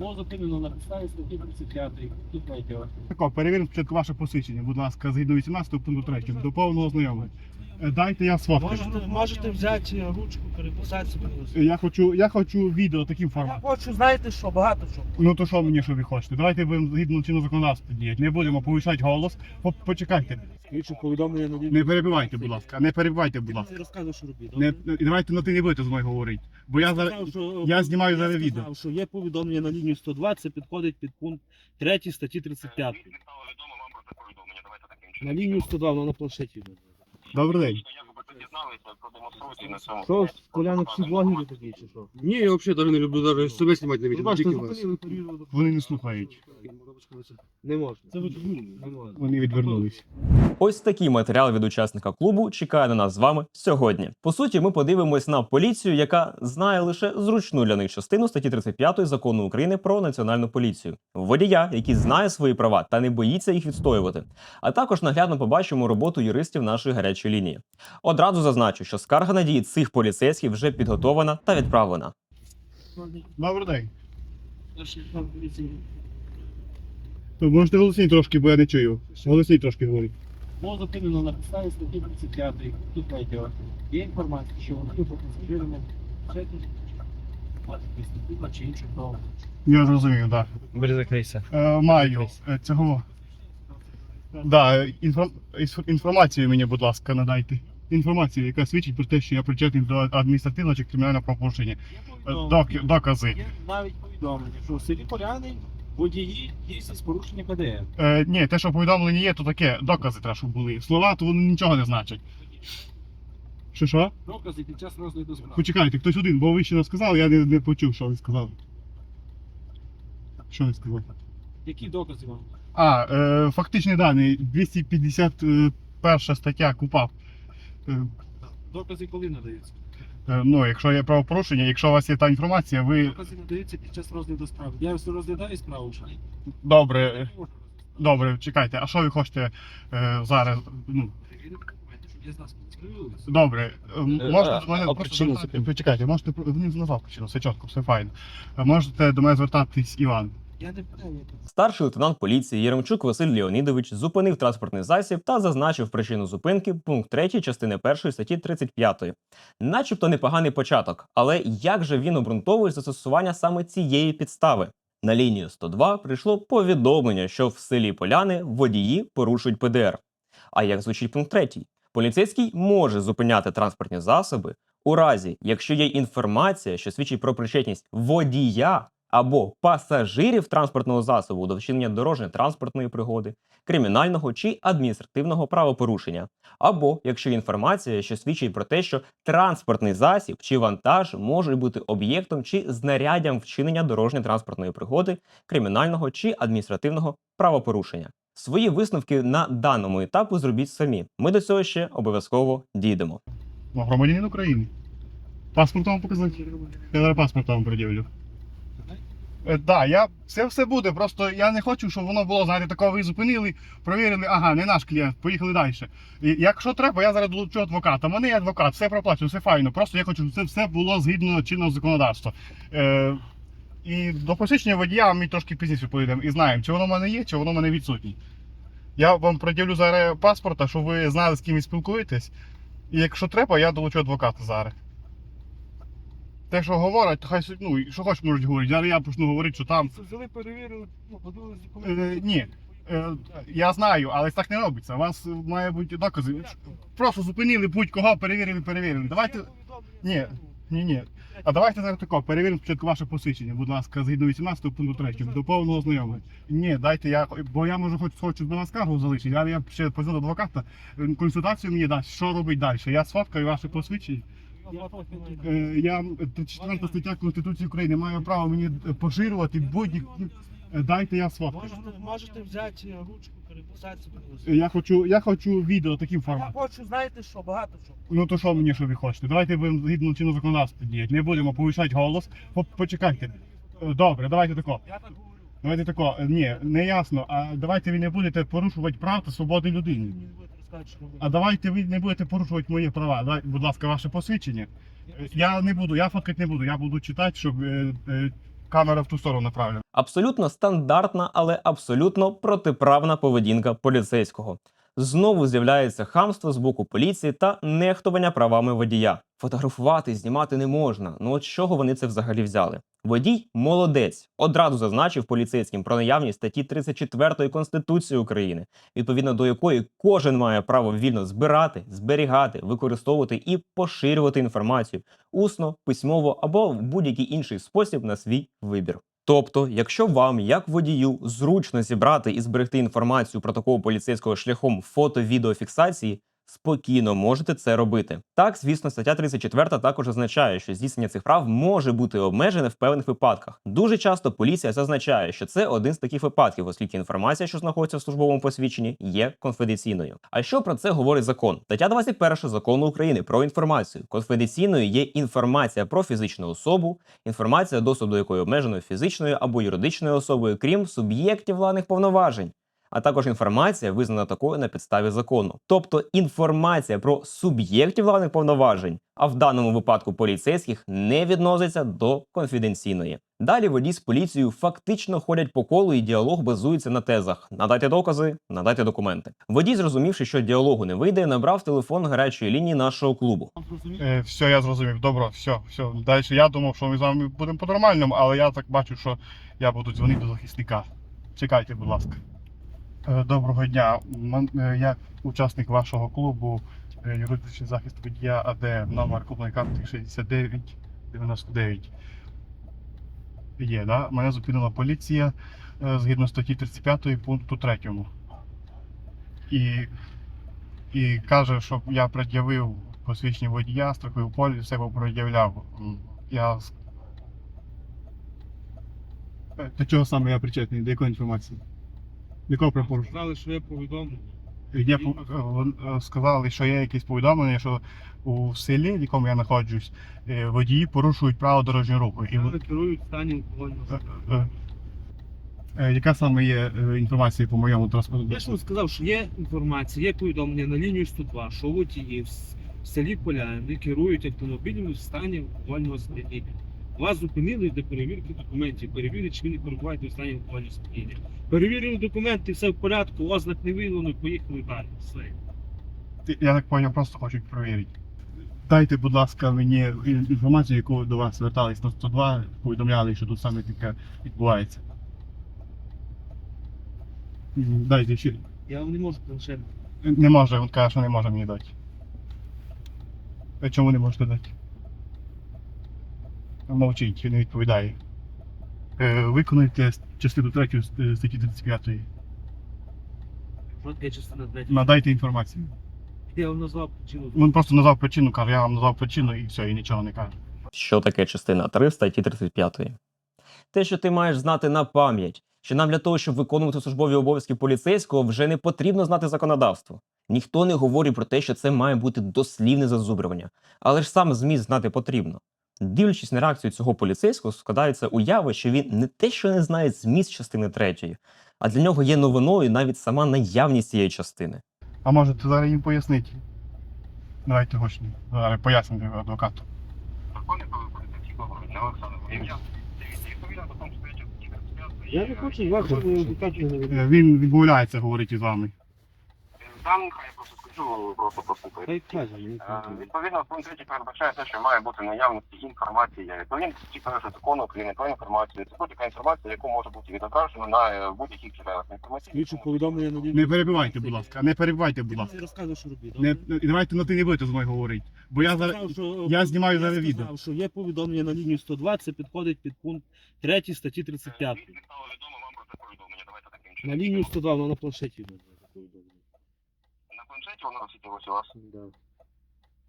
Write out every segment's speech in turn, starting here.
Було зупинено на підставі статті 35 і 3. Тако, перевіримо спочатку ваше посвідчення, будь ласка, згідно 18 пункту 3, до повного ознайомлення. Дайте я сфоткаю. Можете, можете взяти ручку, переписати собі. Я хочу, я хочу відео таким Я форматом. хочу, знаєте що, багато що. Ну то що мені що ви хочете? Давайте будемо згідно чинного законодавства діяти. Не будемо повищати голос. По- Почекайте. Слідчу повідомлення на Не перебивайте, будь ласка. Не перебивайте, будь ласка. Розказуй, що робити. Не, не- і давайте на ти не будете з мною говорити. Бо я зараз. я знімаю зараз сказав, відео. що є повідомлення на лінію 102, це підходить під пункт 3 статті 35. Мені стало відомо вам про це повідомлення. Давайте таким На чином. лінію 102, воно на планшеті. буде. Добрий день. Дізналися, продемонструйте на цьому. Що, Колянок всі блогери такі чи що? Не, я вообще даже не люблю даже себе снимать на Ви видео. бачите, Тільки вас. зупинили, перевірили. Вони не слухають. Не можна. Це ви не можна. Вони відвернулись. Ось такий матеріал від учасника клубу чекає на нас з вами сьогодні. По суті, ми подивимось на поліцію, яка знає лише зручну для них частину статті 35 закону України про національну поліцію. Водія, який знає свої права та не боїться їх відстоювати. А також наглядно побачимо роботу юристів нашої гарячої лінії. Одразу зазначу, що скарга на дії цих поліцейських вже підготовлена та відправлена. Добрий день. То можете голосні трошки, бо я не чую. Голосні трошки говоріть. Було зупинено на підставі статті 35 і 3. Є інформація, що вони тут пасажирами чи іншу праву. Я зрозумів, так. Бери. Е, маю е, цього. Да, інфор... інф- інформацію мені, будь ласка, надайте. Інформацію, яка свідчить про те, що я причетний до адміністративного чи кримінального правопорушення. Е, док- докази. Є навіть повідомлення, що в селі Поляни водії дійсно з порушення ПДР. Е, ні, те, що повідомлення є, то таке, докази треба, щоб були. Слова, то вони нічого не значать. Що що? Докази під час розгляду справи. Почекайте, хтось один, бо ви ще не сказали, я не, не почув, що ви сказали. Що ви сказали? Які докази вам? А, е, фактичні дані, 251 стаття КУПАП. Е, Докази коли надаються? е, ну, якщо є правопорушення, якщо у вас є та інформація, ви Докази надаються під час розгляду справи. Я все розглядаю справу. ні? добре, е, добре, чекайте, а що ви хочете е, зараз? Ну, я скривилися. добре, е, можете до мене а просто причину звертати- почекайте, можете про- він назвав причину, все чітко, все файно. Е, Можете до мене звертатись Іван. Старший лейтенант поліції Єремчук Василь Леонідович зупинив транспортний засіб та зазначив причину зупинки пункт 3 частини 1 статті 35. Начебто непоганий початок, але як же він обґрунтовує застосування саме цієї підстави? На лінію 102 прийшло повідомлення, що в селі Поляни водії порушують ПДР. А як звучить пункт 3? Поліцейський може зупиняти транспортні засоби у разі, якщо є інформація, що свідчить про причетність водія або пасажирів транспортного засобу до вчинення дорожньо-транспортної пригоди, кримінального чи адміністративного правопорушення, або якщо інформація, що свідчить про те, що транспортний засіб чи вантаж можуть бути об'єктом чи знаряддям вчинення дорожньо-транспортної пригоди, кримінального чи адміністративного правопорушення. Свої висновки на даному етапу зробіть самі. Ми до цього ще обов'язково дійдемо. Громадянин України. Паспорт вам показати? Я паспорт вам пред'явлю. Так, да, я все все буде. Просто я не хочу, щоб воно було, знаєте, такого ви зупинили, провірили, ага, не наш клієнт, поїхали далі. І якщо треба, я зараз долучу адвоката. У мене є адвокат, все проплачу, все файно. Просто я хочу, щоб це все було згідно чинного законодавства. Е, і до посвідчення водія ми трошки пізніше поїдемо і знаємо, чи воно в мене є, чи воно в мене відсутнє. Я вам пред'явлю зараз паспорта, щоб ви знали, з ким ви спілкуєтесь. І якщо треба, я долучу адвоката зараз. Те, що говорять, то хай ну, що хоч можуть говорити. Зараз я почну говорити, що там. Взяли, перевірили, ну, подивились Е, ні. Е, я знаю, але так не робиться. У вас має бути докази. Просто зупинили будь-кого, перевірили, перевірили. Давайте. Ні, ні, ні. А давайте зараз тако, перевіримо спочатку ваше посвідчення, будь ласка, згідно 18 пункту 3, до повного ознайомлення. Ні, дайте я, бо я можу хоч хочу на вас скаргу залишити, але я ще позвоню до адвоката, консультацію мені дасть, що робить далі. Я сфоткаю ваше посвідчення. Е, Я 4 стаття Конституції України маю право мені поширювати будь-які. Е, Дайте я сфоткаю. Можете, можете взяти ручку, переписати собі. Е, Я хочу, я хочу відео таким Я форматом. хочу, знаєте що, багато що. Ну то що мені що ви хочете? Давайте будемо згідно чинного законодавства діяти. Не будемо повищати голос. По- Почекайте. Е, Добре, давайте тако. Я так говорю. Давайте тако. Е, Ні, не ясно. А давайте ви не будете порушувати прав та свободи людини. А давайте ви не будете порушувати мої права. Дай, будь ласка, ваше посвідчення. Я не буду, я фоткати не буду. Я буду читати, щоб е, е, камера в ту сторону направлена. Абсолютно стандартна, але абсолютно протиправна поведінка поліцейського. Знову з'являється хамство з боку поліції та нехтування правами водія. Фотографувати, знімати не можна. Ну от чого вони це взагалі взяли? Водій молодець. Одразу зазначив поліцейським про наявність статті 34 Конституції України, відповідно до якої кожен має право вільно збирати, зберігати, використовувати і поширювати інформацію усно, письмово або в будь-який інший спосіб на свій вибір. Тобто, якщо вам, як водію, зручно зібрати і зберегти інформацію про такого поліцейського шляхом фото-відеофіксації, спокійно можете це робити. Так, звісно, стаття 34 також означає, що здійснення цих прав може бути обмежене в певних випадках. Дуже часто поліція зазначає, що це один з таких випадків, оскільки інформація, що знаходиться в службовому посвідченні, є конфіденційною. А що про це говорить закон? Стаття 21 закону України про інформацію. Конфіденційною є інформація про фізичну особу, інформація, доступ до якої обмежено фізичною або юридичною особою, крім суб'єктів владних повноважень. А також інформація визнана такою на підставі закону, тобто інформація про суб'єктів владних повноважень, а в даному випадку поліцейських не відноситься до конфіденційної. Далі водій з поліцією фактично ходять по колу, і діалог базується на тезах: надайте докази, надайте документи. Водій, зрозумівши, що діалогу не вийде, набрав телефон гарячої лінії нашого клубу. Е, все, я зрозумів. Добро, все, все. Далі я думав, що ми з вами будемо по-нормальному, але я так бачу, що я буду дзвонити до захисника. Чекайте, будь ласка. Е, Доброго дня. Е, Я учасник вашого клубу е, юридичний захист водія АД номер клубної карти 6999. Є, да? Мене зупинила поліція згідно статті 35 пункту 3. І, і каже, щоб я пред'явив посвідчення водія, страховий поліс, все пред'являв. Я... До чого саме я причетний? До якої інформації? До якого припорушення? Сказали, що я повідомлю. Є, по- е, вон- е, сказали, що є якісь повідомлення, що у селі, в якому я знаходжусь, е, водії порушують право дорожнього руху. І, Вони керують стані е, е, яка саме є інформація по моєму транспорту? Я ж вам сказав, що є інформація, є повідомлення на лінію 102, що водії в селі Поляни керують автомобілями в стані алкогольного сп'яніння. Вас зупинили для перевірки документів, перевірили, чи ви не перебуваєте в стані алкогольного сп'яніння. Перевірили документи, все в порядку, ознак не виявлено, поїхали далі. Все. Я так поняв, просто хочуть перевірити. Дайте, будь ласка, мені ін- інформацію, яку до вас звертались на 102, повідомляли, що тут саме таке відбувається. М, Дайте ще. Я вам не можу планшет. Не може, він каже, що не може мені дати. А чому не можете дати? Мовчить, не відповідає. Е, виконуйте частину 3 статті 35. От частина третя. Надайте інформацію. Я вам назвав причину. Він просто назвав причину, каже, я вам назвав причину і все, і нічого не каже. Що таке частина 3 статті 35? Те, що ти маєш знати на пам'ять, що нам для того, щоб виконувати службові обов'язки поліцейського, вже не потрібно знати законодавство. Ніхто не говорить про те, що це має бути дослівне зазубрювання, але ж сам зміст знати потрібно. Дивлячись на реакцію цього поліцейського, складається уява, що він не те, що не знає зміст частини третьої, а для нього є новиною навіть сама наявність цієї частини. А можете зараз їм пояснити? Давайте гучні. Зараз пояснити адвокату. Закони про поліцейські говорить, не Олександр. Дивіться, відповідно до пункту 3 статті 35. Я не хочу вашого не Е, Він відмовляється говорити з вами. Там хай я просто скажу, просто мені Е, Відповідно, пункт 3 передбачає те, що має бути наявності інформація. Відповідно, ті першого закону України про інформацію. Це будь-яка інформація, яку може бути відображена на е, будь-яких джерелах інформації. Повідомлення на. Не перебивайте, будь ласка, не перебивайте, будь ласка. Я розказую, що робити. Не, і давайте на ти не будете з мною говорити. Бо я зараз. Сказав, що- я знімаю я зараз сказав, що є повідомлення на лінію 102, це підходить під пункт 3 статті 35. Звідки стало відомо вам про це повідомлення? Давайте таким На чином. лінію 102, воно на планшеті йде повідомлення. На планшеті воно освітилось у вас? Да.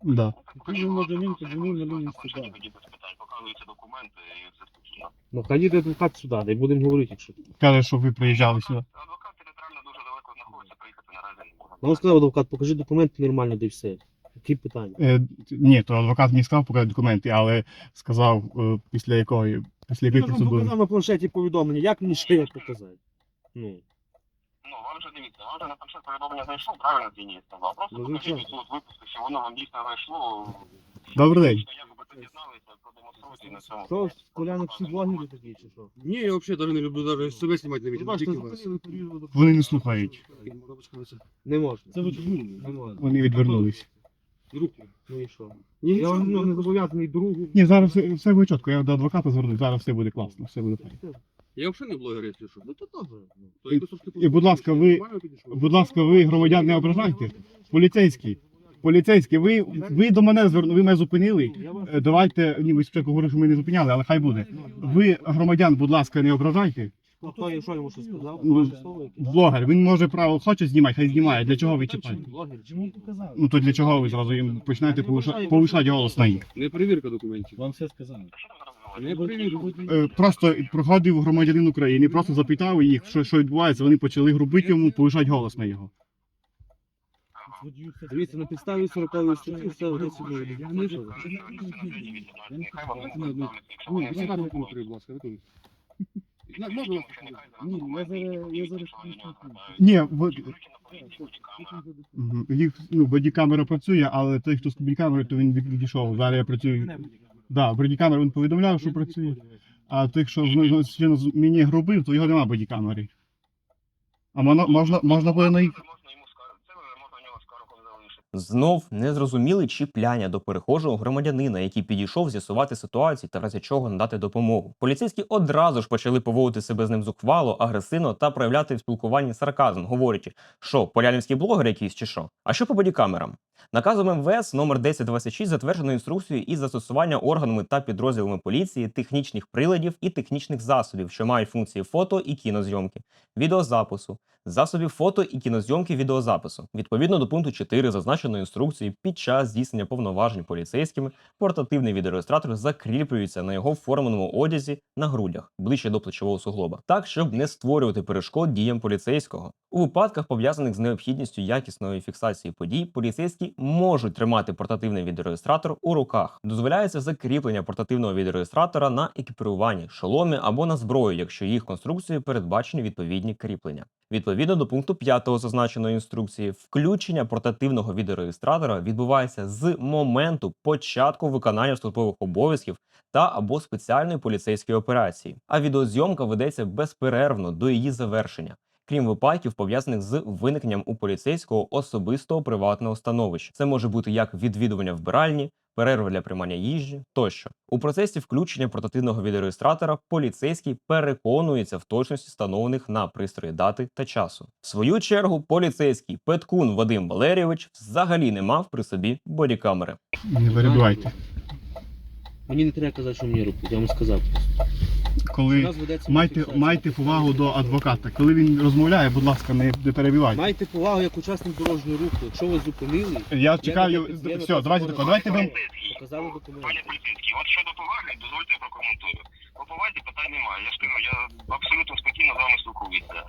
Да. Ну, так може, він подзвонив на лінію планшеті 102. тоді без питань. Показуються документи і все спокійно. Ну, хай йде адвокат сюди, де будемо говорити, якщо. Каже, що ви приїжджали сюди. Адвокат територіально дуже далеко знаходиться, приїхати наразі не може. Ну, сказав адвокат, покажи документи нормально, де все. Які питання? Е, ні, то адвокат мені сказав показати документи, але сказав, е, після якої, після Я якої ж вам процедури. показав на планшеті повідомлення, як мені ще як показати? Ну, Ну, вам же дивіться, вам же на планшет повідомлення зайшло, правильно Зіні сказав. Просто Ну, покажіть звичайно. от випуску, що воно вам дійсно зайшло. Добрий день. Якби дізналися, продемонструйте і на цьому. Що, Коляник всі блогери такі чи що? Ні, я взагалі даже не люблю даже себе знімати на відео. Тільки вас. Вони не слухають. Не можна. Це ви? Не можна. Вони відвернулись. Руку. Ну і що? Ні, Я вам ну, не зобов'язаний другу. Ні, зараз все, все буде чітко, я до адвоката звернусь, зараз все буде класно, все буде файно. Я взагалі не блогер, якщо що. Ну то добре. ну. То якось трошки і, будь ласка, ви- нормально підійшов. Будь ласка, ви громадян не ображайте. Поліцейський, поліцейський, ви, ви до мене звернули, ви мене зупинили. Е, Давайте, ні, ви спочатку говорили, що ми не зупиняли, але хай буде. Ви громадян, будь ласка, не ображайте. Хто я що йому що сказав? Ну? Блогер, він може право хоче знімати, хай знімає. Для чого ви чіпаєте? Блогер. Чому показали? Ну то для чого ви зразу їм починаєте повишати, повишати голос на їх? Не перевірка документів. Вам все сказали. Е, Просто проходив громадянин України, просто запитав їх, що, що відбувається. Вони почали грубити йому, повишати голос на його. Дивіться, на підставі 40 статті все Ну, Ну, вас Ні, я зараз, я зараз Ні, ви- Мгм. їх ну, бодікамера працює, але той, хто з бодікамери, то він відійшов. Зараз я працюю. Да, бодікамера він повідомляв, що працює. А той, що з- з- з- з- мені грубив, то його нема бодікамери. А можна, можна, можна буде на їх. Можна йому скаргу. Можна в нього скаргу. Знов незрозуміле чіпляння до перехожого громадянина, який підійшов з'ясувати ситуацію та в разі чого надати допомогу. Поліцейські одразу ж почали поводити себе з ним зухвало, агресивно та проявляти в спілкуванні сарказм, говорячи, що полянівський блогер якийсь чи що. А що по бодікамерам? Наказом МВС номер 1026 затверджено інструкцію із застосування органами та підрозділами поліції технічних приладів і технічних засобів, що мають функції фото і кінозйомки, відеозапису, засобів фото і кінозйомки відеозапису. Відповідно до пункту 4 зазначеної інструкції, під час здійснення повноважень поліцейськими портативний відеореєстратор закріплюється на його форменому одязі на грудях ближче до плечового суглоба, так щоб не створювати перешкод діям поліцейського. У випадках пов'язаних з необхідністю якісної фіксації подій, поліцейські можуть тримати портативний відеореєстратор у руках. Дозволяється закріплення портативного відеореєстратора на екіпіруванні, шоломі або на зброю, якщо їх конструкцією передбачені відповідні кріплення. Відповідно до пункту 5 зазначеної інструкції, включення портативного відеореєстратора відбувається з моменту початку виконання службових обов'язків та або спеціальної поліцейської операції, а відеозйомка ведеться безперервно до її завершення. Крім випадків, пов'язаних з виникненням у поліцейського особистого приватного становища, це може бути як відвідування вбиральні, перерви для приймання їжі тощо. У процесі включення портативного відеореєстратора поліцейський переконується в точності встановлених на пристрої дати та часу. В свою чергу, поліцейський Петкун Вадим Валерійович взагалі не мав при собі бодікамери. Не перебивайте. Мені не треба казати, що мені робити, я вам сказав. У Коли майте, майте повагу до адвоката. Коли він розмовляє, будь ласка, не, не перебивайте. Майте повагу як учасник дорожнього руху. Якщо ви зупинили, Я чекаю. Все, давайте тако, давайте ви. Показали документи. Пане поліцейський, от щодо поваги, дозвольте я прокоментую. По повазі питань немає. Я ж кажу, я абсолютно спокійно з вами спілкуюся.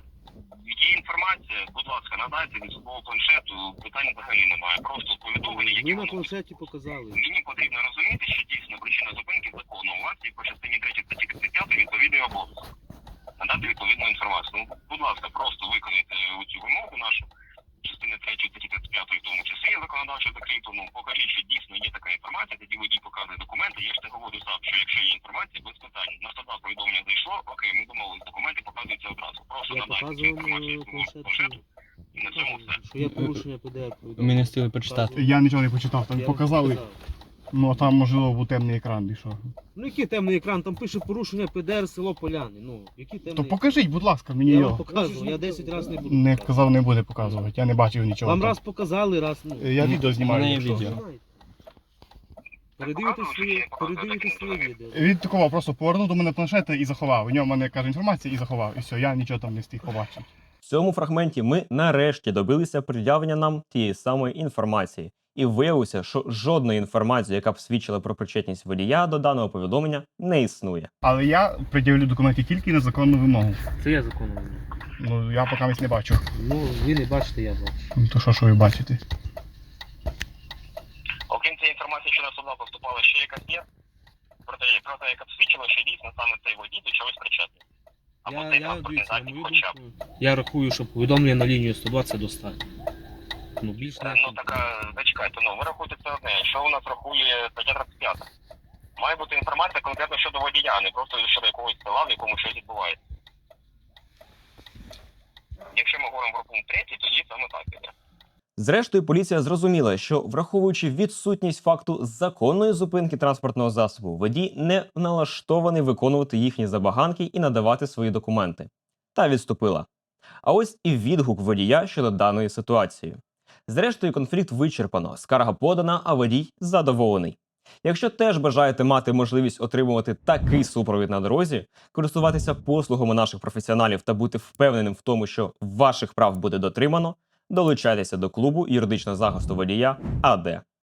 Є інформація, будь ласка, надайте від свого планшету, питань взагалі немає. Просто повідомлення, які Мені на воно планшеті показали. Мені потрібно розуміти, що дійсно причина зупинки закону у вас є по частині 3 статті 35 відповідний обов'язок. Надати відповідну інформацію. Ну, будь ласка, просто виконайте цю вимогу нашу, частини 3 статті 35 в тому числі законодавчо закріплено. Покажіть, що дійсно є така інформація, тоді водій показує документи. Я ж не говорю сам, що якщо є інформація, без питань. На 102 повідомлення зайшло, окей, ми домовились, документи показуються одразу. Просто надайте цю інформацію на. І цьому все. Що є порушення ПДР. Ми не встигли прочитати. Я нічого не почитав, там показали. Ну а там можливо був темний екран і що. Ну який темний екран? Там пише порушення ПДР село Поляни. Ну, який темний То покажіть, будь ласка, мені Я вам його. показував, я 10 разів не буду. Не казав, не буде показувати. Я не бачив нічого. Вам там. раз показали, раз ну. Я відео знімаю. мене є якщо. відео. Передивитесь своє, передивитесь своє відео. Він такого просто повернув до мене планшета і заховав. У нього в мене каже інформація і заховав. І все, я нічого там не встиг побачити. В цьому фрагменті ми нарешті добилися пред'явлення нам тієї самої інформації, і виявилося, що жодної інформації, яка б свідчила про причетність водія до даного повідомлення, не існує. Але я пред'явлю документи тільки на законну вимогу. Це я законом. Ну я поки не бачу. Ну, ви не бачите, я бачу. Ну то що, що ви бачите? Окрім цієї інформації, що на суда поступала ще якась є, проте, проте яка б свідчила, що дійсно саме цей водій до чогось причетний. Або Я, цей я, транспортний дивіться, на хоча б. я рахую, що повідомлення на лінію 102 це достатньо. Ну, більш Е, не. Ну така, зачекайте, ну ви рахуєте це одне. Що у нас рахує стаття 35? Має бути інформація конкретно щодо водія, а не просто щодо якогось села, в якому щось відбувається. Якщо ми говоримо про пункт третій, тоді саме так іде. Зрештою, поліція зрозуміла, що враховуючи відсутність факту законної зупинки транспортного засобу, водій не налаштований виконувати їхні забаганки і надавати свої документи, та відступила. А ось і відгук водія щодо даної ситуації. Зрештою, конфлікт вичерпано, скарга подана, а водій задоволений. Якщо теж бажаєте мати можливість отримувати такий супровід на дорозі, користуватися послугами наших професіоналів та бути впевненим в тому, що ваших прав буде дотримано, долучайтеся до клубу юридичного захисту водія АД.